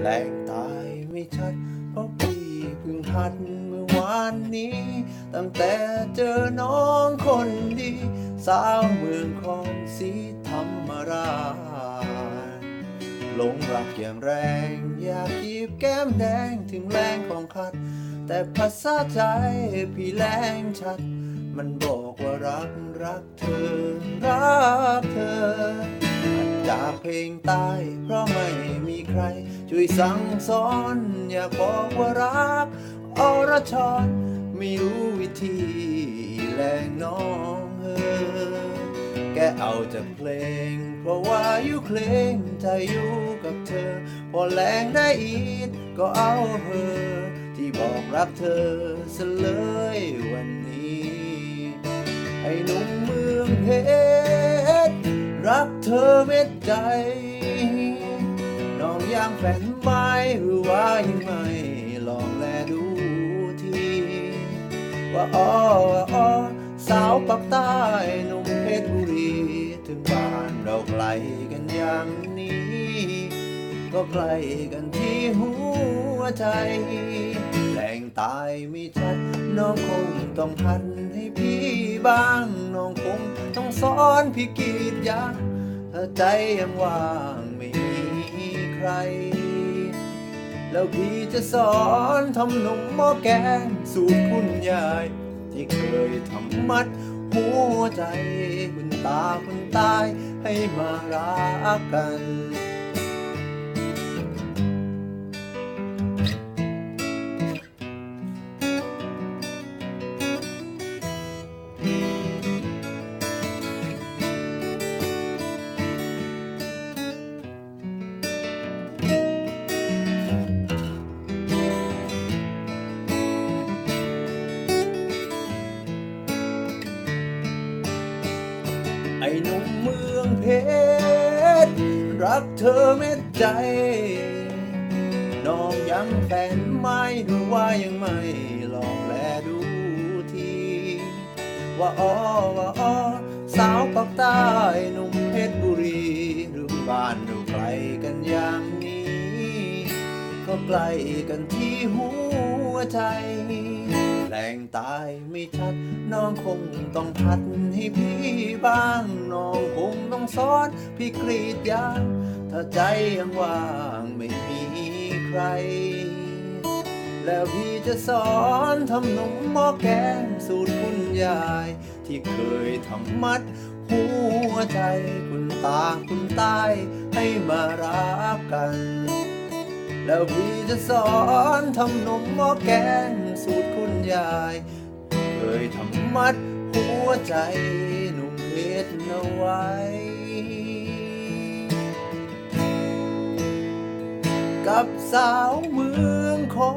แรงตายไม่ชัด เพราะพี่เพิ่งหัดเมื่อวานนี้ ตั้งแต่เจอน้องคนดี สาวเมืองคลองสีธรรมราชหลงรักอย่างแรง อยากจีบแก้มแดงถึงแรงของคัด แต่ภาษาใจพี่แรงชัด มันบอกว่ารักรักเธอ รักเธอ จากเพลงใต้เพราะไม่มีใคร ช่วยสั่งสอนอยากบอกว่ารักอรชรไม่รู้วิธีแรงน้องเออแกเอาจากเพลง เพราะว่าอยู่เคลงใจอยู่กับเธอ พอแรงได้อีกก็เอาเธอ ที่บอกรักเธอซะเลยวันนี้ ไอ้หนุ่มเมืองเพ รักเธอเม็ดใจ น้องยางแผ่นไม้หรือว่ายังไม่ลองแลดูที ว่าอ้อว่าอ้อสาวปักใต้หนุ่มเพชรบุรี ถึงบ้านเราไกลกันอย่างนี้ ก็ใกล้กันที่หัวใจแรงตายไม่ชัด น้องคงต้องหันให้พี่บ้างน้องคง สอนพี่กีดยางถ้าใจยังว่างไม่มีใคร แล้วพี่จะสอนทำนมหม้อแกงสูตรคุณยาย ที่เคยทำมัดหัวใจ คุณตาคุณตายให้มารักกัน หนุ่มเมืองเพชร รักเธอเม็ดใจ น้องยังแฟนไม่หรือว่ายังไม่ลองแลดูที ว่าอ้อว่าอ้อสาวปากใต้หนุ่มเพชรบุรีหรือบ้านเราไกลกันอย่างนี้ ก็ใกล้กันที่หัวใจ แรงตายไม่ชัด น้องคงต้องพัดให้พี่บ้าง น้องคงต้องสอนพี่กรีดยางถ้าใจยังว่างไม่มีใคร แล้วพี่จะสอนทำนมหม้อแกงสูตรคุณยาย ที่เคยทำมัดหัวใจคุณตาคุณตายให้มารักกัน แล้วพี่จะสอนทำนมหม้อแกงสูตรคุณยาย เคยทำมัดหัวใจหนุ่มเพชรเอาไว้กับสาวเมืองคอ